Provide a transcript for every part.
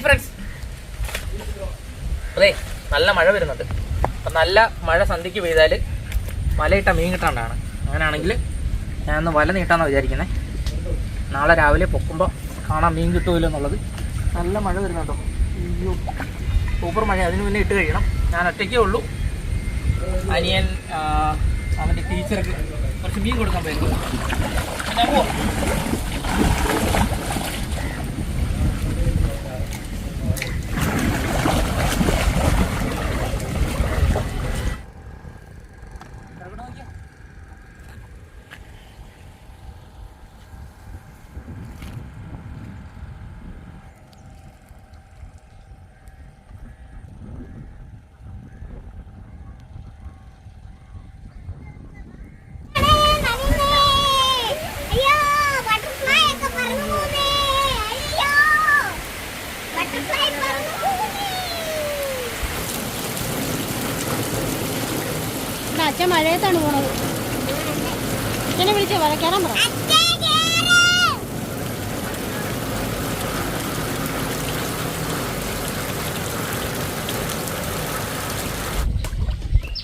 Hi friends അതെ നല്ല മഴ വരുന്നുണ്ട്. അപ്പം നല്ല മഴ സന്ധ്യക്ക് പെയ്താൽ മലയിട്ട മീൻ കിട്ടാണ്ടാണ്. അങ്ങനെയാണെങ്കിൽ ഞാനൊന്ന് വല നീട്ടാമെന്നാണ് വിചാരിക്കുന്നത് നാളെ രാവിലെ പൊക്കുമ്പോൾ കാണാൻ മീൻ കിട്ടുമല്ലോ എന്നുള്ളത്. നല്ല മഴ വരുന്നുണ്ടോ? അയ്യോ സൂപ്പർ മഴ അതിന് മുന്നേ ഇട്ട് കഴിയണം. ഞാൻ ഒറ്റയ്ക്കേ ഉള്ളൂ. അനിയൻ അവന്റെ ടീച്ചർക്ക് കുറച്ച് മീൻ കൊടുക്കാൻ പറ്റും അച്ഛൻ മഴയത്താണ് പോണത്. അച്ഛനെ വിളിച്ച് വരയ്ക്കാറാൻ പറ.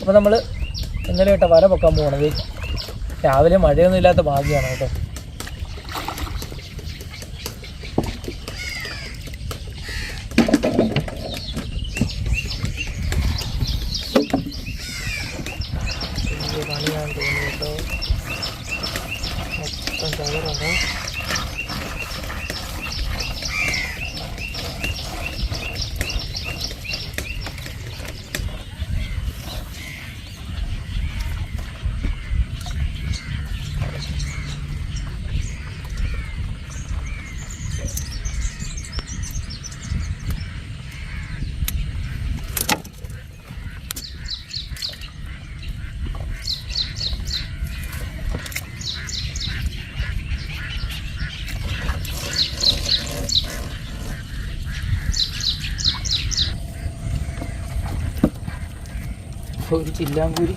അപ്പോൾ നമ്മൾ ഇന്നലെ ഇട്ട വല പൊക്കാൻ പോകണത് രാവിലെ മഴയൊന്നും ഇല്ലാത്ത ഭാഗ്യമാണ് കേട്ടോ. ഒരു ചില്ലാങ്കൂരി.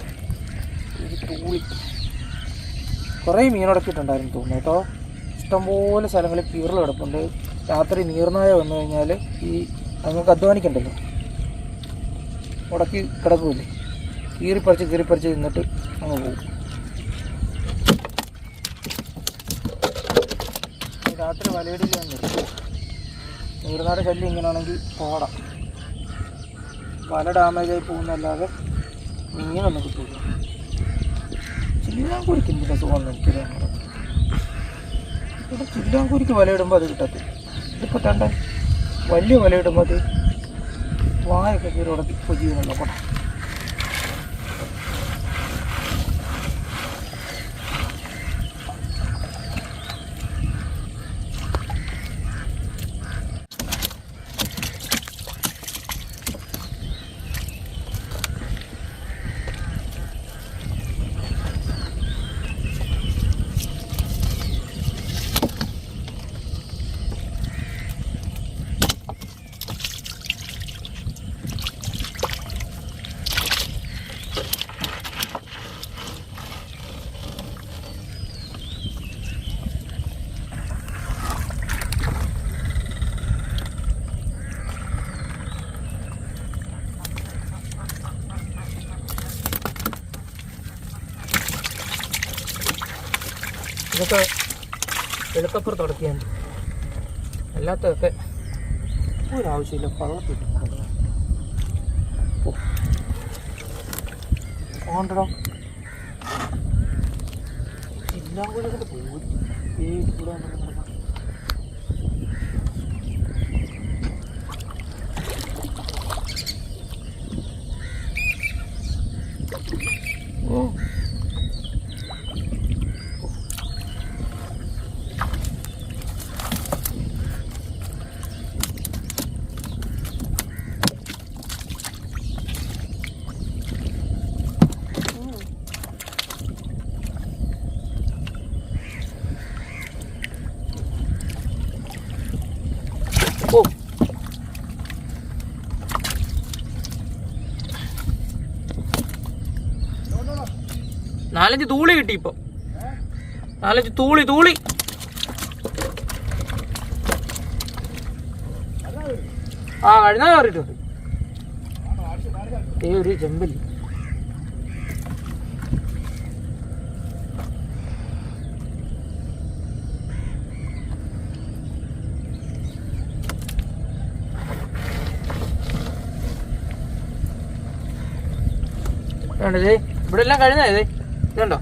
ഒരു തൂളി. കുറേ മീനുടക്കിയിട്ടുണ്ടായിരുന്നു തോന്നുന്നു കേട്ടോ. ഇഷ്ടംപോലെ സ്ഥലങ്ങളിൽ കീറൽ കിടപ്പുണ്ട്. രാത്രി നീർനായ വന്നു കഴിഞ്ഞാൽ ഈ നമുക്ക് അധ്വാനിക്കണ്ടല്ലോ. ഉടക്കി കിടക്കൂലേ കീറിപ്പറിച്ച് കീറിപ്പറിച്ച് നിന്നിട്ട് അങ്ങ് പോകും. രാത്രി നിർത്തും. നീർനാട് ശല്യം ഇങ്ങനെയാണെങ്കിൽ പോടാം. വല ഡാമേജായി പോകുന്നല്ലാതെ മീനൊന്നും കിട്ടില്ല ചില്ലാങ്കൂരിക്ക് എന്തിനാ സുഖം എനിക്കില്ല ഇവിടെ വലയിടുമ്പോൾ അത് കിട്ടത്തില്ല. ഇതിപ്പോൾ തണ്ട വലിയ വലയിടുമ്പോൾ അത് വായൊക്കെ കയറി ഉടക്കി പൊജിയുന്നുണ്ടോ കൊട. ഇതൊക്കെ എളുപ്പപ്പുറത്ത് തുടക്കിയാണ് അല്ലാത്തതൊക്കെ ഒരാവശ്യമില്ല പള്ളത്തിട്ട് എല്ലാം കൂടെ പോയി. ഈ ഇവിടെ നാലഞ്ച് തൂളി കിട്ടി ഇപ്പൊ. നാലഞ്ച് തൂളി തൂളി. ആ കഴിഞ്ഞാൽ കയറിയിട്ടുണ്ട്. ഏ ഒരു ചെമ്പല്ലി ഇവിടെ എല്ലാം കഴിഞ്ഞത് ഇതുണ്ടോ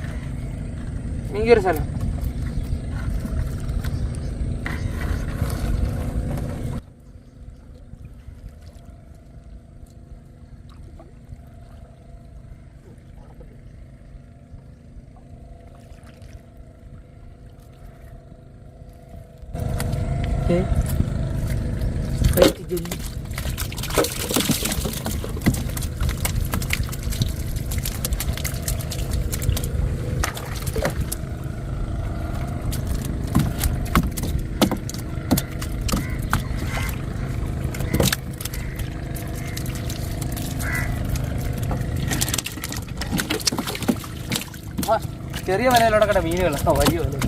മീൻകറി സ്ഥലം. ഏ? വൈറ്റ് ജെല്ലി ആ, ചെറിയ വലയിലൂടെ കട മീനുകളാണ് വലിയ വല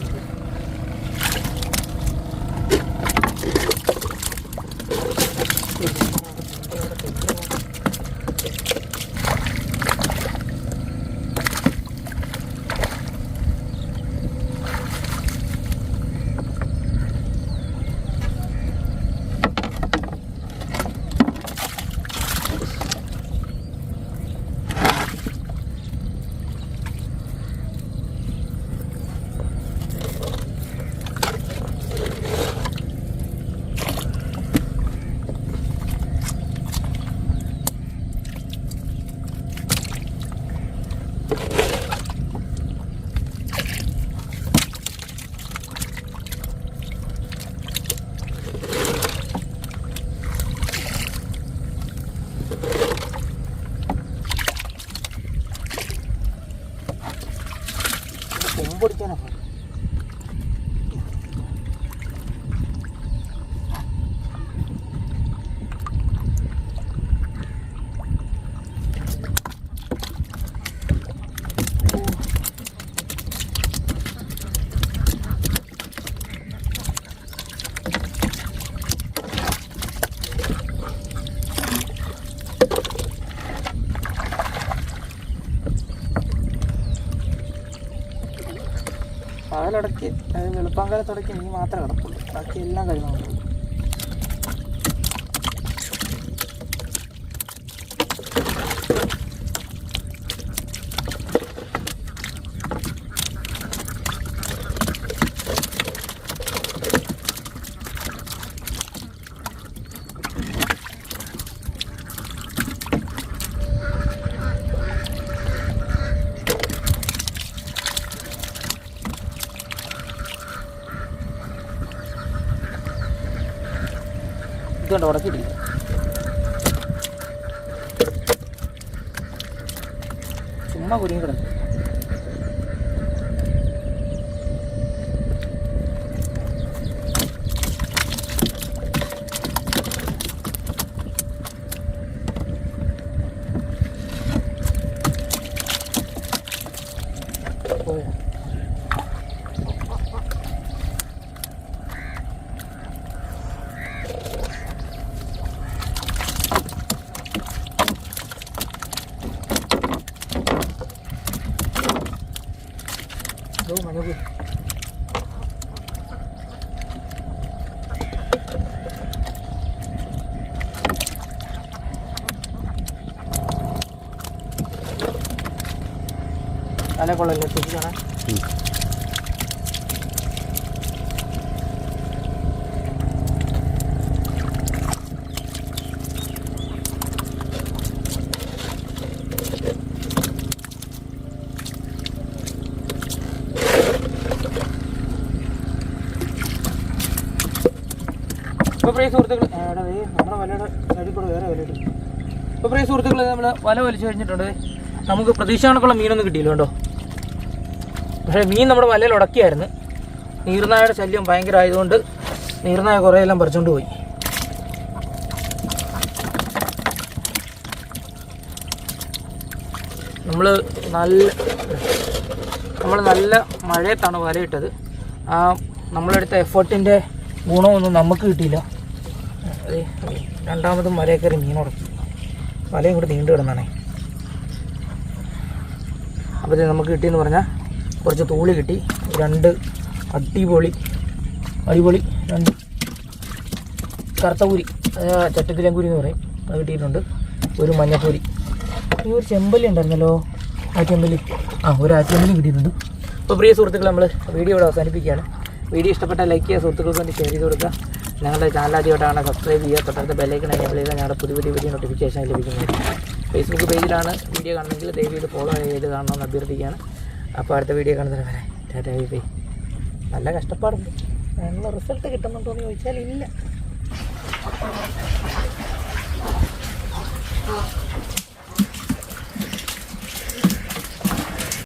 Puerto Navarro. പകലടക്കി അതായത് വെളുപ്പാങ്കാലത്തടക്കി എനിക്ക് മാത്രമേ കിടക്കുള്ളൂ ബാക്കി എല്ലാം കഴിയുന്നുള്ളൂ ഇതുകൊണ്ട് ഉടക്കിട്ടില്ല ചുമ്മാ കുരുങ്ങി കിടക്കും തല കൊള്ളല്ലേ സൂക്ഷിക്കണേ ഇപ്പോൾ പ്രിയ സുഹൃത്തുക്കൾ നമ്മുടെ വലയുടെ സൈഡിൽ കൂടെ വേറെ വല ഇട്ടു ഇപ്പോൾ പ്രിയ സുഹൃത്തുക്കൾ നമ്മൾ വല വലിച്ചു കഴിഞ്ഞിട്ടുണ്ട്. നമുക്ക് പ്രതീക്ഷ കണക്കുള്ള മീനൊന്നും കിട്ടിയില്ല കേട്ടോ പക്ഷേ മീൻ നമ്മുടെ വലയിൽ ഉടക്കിയായിരുന്നു. നീർനായയുടെ ശല്യം ഭയങ്കര ആയതുകൊണ്ട് നീർനായ കുറേ എല്ലാം പറിച്ചുകൊണ്ട് പോയി. നമ്മൾ നല്ല നമ്മൾ നല്ല മഴയത്താണ് വലയിട്ടത്. ആ നമ്മളെടുത്ത എഫേർട്ടിന്റെ ഗുണമൊന്നും നമുക്ക് കിട്ടിയില്ല. രണ്ടാമതും വലയെ കയറി മീനോടും വലയും കൂടി നീണ്ടു കിടന്നാണേ. അപ്പോൾ നമുക്ക് കിട്ടിയെന്ന് പറഞ്ഞാൽ കുറച്ച് തൂളി കിട്ടി. രണ്ട് അടിപൊളി അടിപൊളി രണ്ട് കറുത്ത കൂരി ചട്ടത്തിലങ്കൂരി എന്ന് പറയും. അത് കിട്ടിയിട്ടുണ്ട്. ഒരു മഞ്ഞപ്പൂരി. ഈ ഒരു ചെമ്പല്ലി ഉണ്ടായിരുന്നല്ലോ? ആ ചെമ്പല്ലി. ആ ഒരു ആ ചെമ്പല്ലി കിട്ടിയിട്ടുണ്ട്. അപ്പോൾ പ്രിയ സുഹൃത്തുക്കൾ നമ്മൾ വീഡിയോ ഇവിടെ അവസാനിപ്പിക്കുകയാണ്. വീഡിയോ ഇഷ്ടപ്പെട്ട ലൈക്ക് ചെയ്യുക സുഹൃത്തുക്കൾക്ക് വേണ്ടി ഷെയർ ചെയ്ത് കൊടുക്കുക. ഞങ്ങളുടെ ചാനൽ ആദ്യമായിട്ടാണ് സബ്സ്ക്രൈബ് ചെയ്യുക. തൊട്ടടുത്ത ബെല്ലൈക്കൺ എനേബിൾ ചെയ്താൽ ഞങ്ങളുടെ പുതിയ പുതിയ പുതിയ നോട്ടിഫിക്കേഷൻ ലഭിക്കുന്നത്. ഫേസ്ബുക്ക് പേജിലാണ് വീഡിയോ കാണുന്നെങ്കിൽ ദയവ് ഫോളോ ചെയ്ത് കാണണമെന്ന് അഭ്യർത്ഥിക്കുകയാണ്. അപ്പോൾ അടുത്ത വീഡിയോ കാണുന്നത് വരെ ടാറ്റാ ബൈ ബൈ. നല്ല കഷ്ടപ്പാടുണ്ട്. നല്ല റിസൾട്ട് കിട്ടുന്നുണ്ടോ എന്ന് ചോദിച്ചാൽ ഇല്ല.